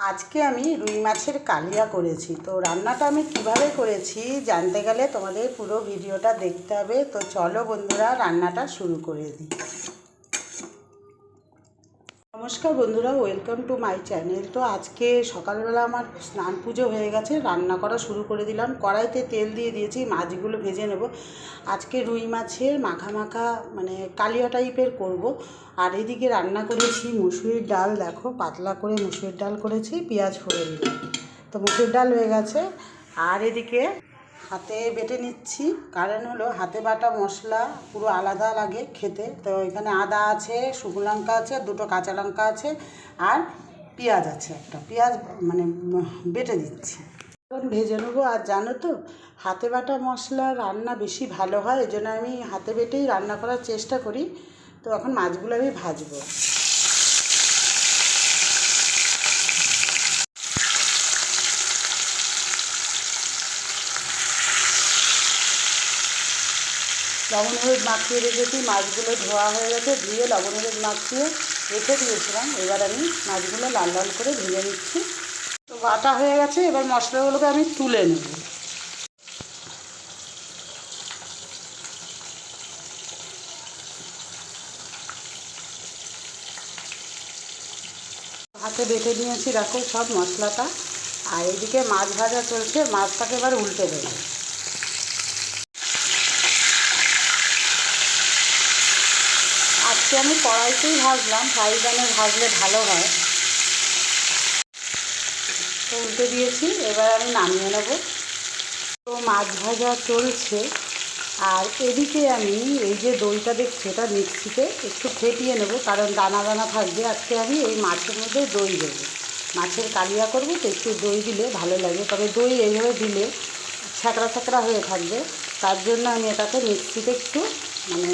আজকে আমি রুই মাছের কালিয়া করেছি। তো রান্নাটা আমি কীভাবে করেছি জানতে গেলে তোমাদের পুরো ভিডিওটা দেখতে হবে। তো চলো বন্ধুরা, রান্নাটা শুরু করে দিই। নমস্কার বন্ধুরা ওয়েলকাম টু মাই চ্যানেল তো আজকে সকালবেলা আমার স্নান পুজো হয়ে গেছে, রান্না করা শুরু করে দিলাম। কড়াইতে তেল দিয়ে দিয়েছি, মাছগুলো ভেজে নেব। আজকে রুই মাছের মাখা মাখা মানে কালিয়া টাইপের করব। আর এদিকে রান্না করেছি মুসুরির ডাল, দেখো, পাতলা করে মুসুরির ডাল করেছি, পেঁয়াজ ফোড়ে দিলাম তো মুসুরির ডাল হয়ে গেছে। আর এদিকে হাতে বেটে নিচ্ছি। কারণ হলো হাতে বাটা মশলা পুরো আলাদা লাগে খেতে। তো এখানে আদা আছে, শুকনো লঙ্কা আছে, দুটো কাঁচা লঙ্কা আছে আর পেঁয়াজ আছে একটা। পেঁয়াজ মানে বেটে দিচ্ছি এখন ভেজে নেব। আর জানো তো, হাতে বাটা মশলা রান্না বেশি ভালো হয়। এই জন্য আমি হাতে বেটেই রান্না করার চেষ্টা করি। তো এখন মাছগুলো আমি ভাজবো। লবণ হলুদ মাখিয়ে রেখেছি, মাছগুলো ধোয়া হয়ে গেছে, ধুয়ে লবণ হলুদ মাখিয়ে রেখে দিয়েছিলাম। এবার আমি মাছগুলো লাল লাল করে ভেজে নিচ্ছি। তো বাটা হয়ে গেছে, এবার মশলাগুলোকে আমি তুলে নেব। হাতে বেটে নিয়েছি, দেখো সব মশলাটা। আর এদিকে মাছ ভাজা চলছে, মাছটাকে এবার উল্টে দেবো। আজকে আমি কড়াইতেই ভাজলাম, ফ্রাই প্যানে ভাজলে ভালো হয়। উল্টে দিয়েছি, এবার আমি নামিয়ে নেব। তো মাছ ভাজা চলছে, আর এদিকে আমি এই যে দইটা দেখছি, এটা মিক্সিতে একটু ফেটিয়ে নেব, কারণ দানা দানা থাকবে। আজকে আমি এই মাছের মধ্যে দই দেবো। মাছের কালিয়া করব, তো একটু দই দিলে ভালো লাগে। তবে দই এইভাবে দিলে ছ্যাঁকড়া ছ্যাঁকড়া হয়ে থাকবে। তার জন্য আমি এটাকে মিক্সিতে একটু মানে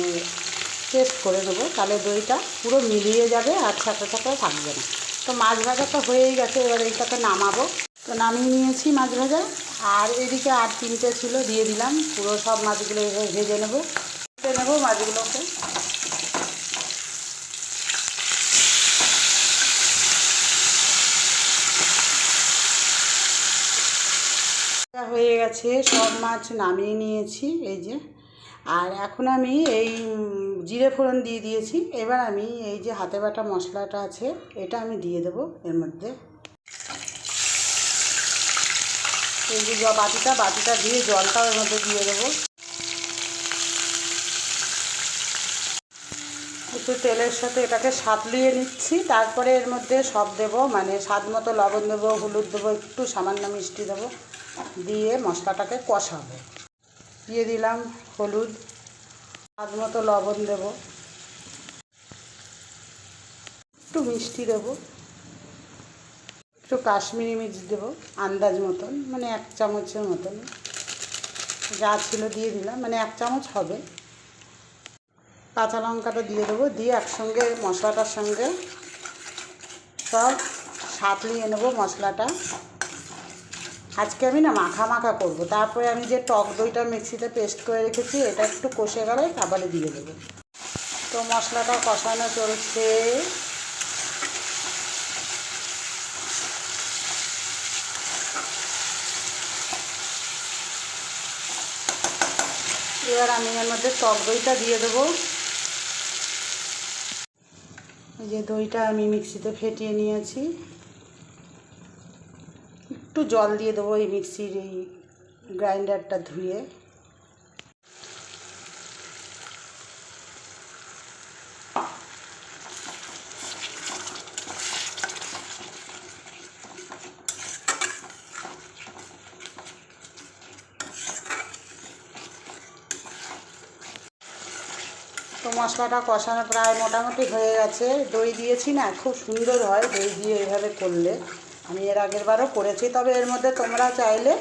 পেস্ট করে নেব তাহলে দইটা পুরো মিলিয়ে যাবে আর ছ্যাঁকড়া ছ্যাঁকড়া থাকবে না। তো মাছ ভাজা তো হয়েই গেছে, এবার এইটাকে নামাবো। তো নামিয়ে নিয়েছি মাছ ভাজা। আর এদিকে আর তিনটে ছিল, দিয়ে দিলাম। পুরো সব মাছগুলো ভেজে নেব। ভেজে নেব মাছগুলোকে। হয়ে গেছে, সব মাছ নামিয়ে নিয়েছি, এই যে। আর এখন আমি এই জিরে ফোড়ন দিয়ে দিয়েছি। এবার আমি এই যে হাতে বাটা মশলাটা আছে, এটা আমি দিয়ে দেবো এর মধ্যে। এই যে বাটিটা বাটিটা দিয়ে জলটাও এর মধ্যে দিয়ে দেবো। একটু তেলের সাথে এটাকে সাতলিয়ে নিচ্ছি, তারপরে এর মধ্যে সব দেবো মানে স্বাদ মতো লবণ দেবো, হলুদ দেবো, একটু সামান্য মিষ্টি দেবো, দিয়ে মশলাটাকে কষাবো। দিয়ে দিলাম হলুদ, স্বাদ মতো লবণ দেবো, একটু মিষ্টি দেবো, একটু কাশ্মীরি মির্চ দেবো, আন্দাজ মতন মানে এক চামচের মতন। যা ছিল দিয়ে দিলাম মানে এক চামচ হবে। কাঁচা লঙ্কাটা দিয়ে দেবো, দিয়ে একসঙ্গে মশলাটার সঙ্গে সব সাঁতলিয়ে নেব মশলাটা। আজকে আমি না মাখা মাখা করব। তারপরে আমি যে টক দইটা মিক্সিতে পেস্ট করে রেখেছি, এটা একটু কষে গেলে খাবারে দিয়ে দেবো। তো মশলাটা কষানো চলছে। এবার আমি এর মধ্যে টক দইটা দিয়ে দেবো। যে দইটা আমি মিক্সিতে ফেটিয়ে নিয়েছি। একটু জল দিয়ে দেবো এই মিক্সির এই গ্রাইন্ডারটা ধুয়ে। তো মশলাটা কষানো প্রায় মোটামুটি হয়ে গেছে। দই দিয়েছি না, খুব সুন্দর হয় দই দিয়ে এভাবে করলে। আমি এর আগের বারও করেছি, তবে এর মধ্যে তোমরা চাইলে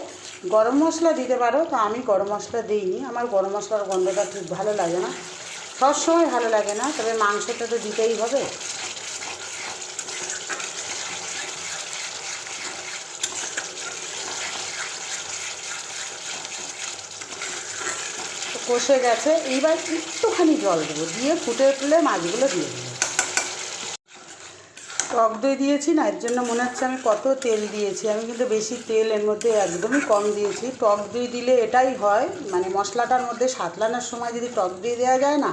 গরম মশলা দিতে পারো, তো আমি গরম মশলা দিইনি। আমার গরম মশলার গন্ধটা ঠিক ভালো লাগে না। সবসময় ভালো লাগে না, তবে মাংসটা তো দিতেই হবে। কষে গেছে, এইবার একটুখানি জল দেবো, দিয়ে ফুটে উঠলে মাছগুলো দিয়ে দেবো। টক দই দিয়েছি না, এর জন্য মনে হচ্ছে আমি কত তেল দিয়েছি। আমি কিন্তু বেশি তেল এর মধ্যে একদমই কম দিয়েছি। টক দই দিলে এটাই হয় মানে মশলাটার মধ্যে সাতলানোর সময় যদি টক দই দেওয়া যায় না,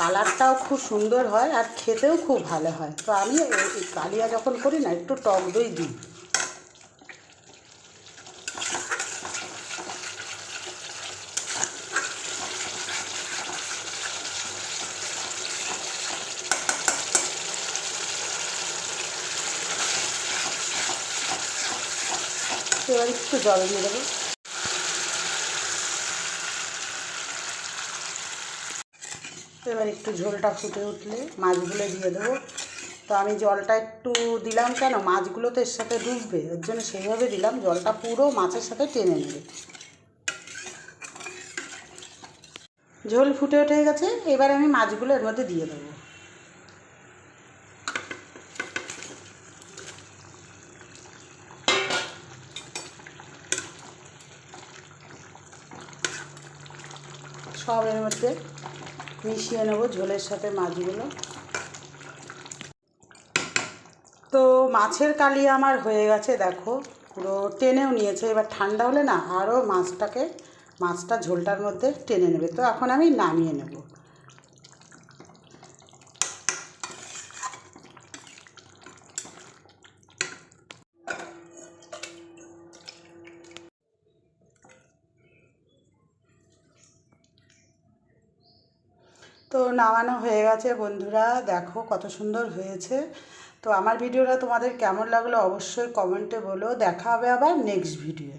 কালারটাও খুব সুন্দর হয় আর খেতেও খুব ভালো হয়। তো আমি কালিয়া যখন করি না, একটু টক দই দিই। এবার একটু জল দিয়ে দেবো। এবার একটু ঝোলটা ফুটে উঠলে মাছগুলো দিয়ে দেবো। তো আমি জলটা একটু দিলাম কেন? মাছগুলো তো এর সাথে ডুববে ওর জন্য সেইভাবে দিলাম। জলটা পুরো মাছের সাথে টেনে নেবে। ঝোল ফুটে উঠে গেছে, এবার আমি মাছগুলো এর মধ্যে দিয়ে দেবো। সব এর মধ্যে মিশিয়ে নেব ঝোলের সাথে মাছগুলো। তো মাছের কালি আমার হয়ে গেছে, দেখো, পুরো টেনেও নিয়েছে। এবার ঠান্ডা হলে না আরও মাছটাকে, মাছটা ঝোলটার মধ্যে টেনে নেবে। তো এখন আমি নামিয়ে নেব। তো নামানো হয়ে গেছে, বন্ধুরা। দেখো কত সুন্দর হয়েছে। তো আমার ভিডিওটা তোমাদের কেমন লাগল অবশ্যই কমেন্টে বলো। দেখা হবে আবার নেক্সট ভিডিওয়ে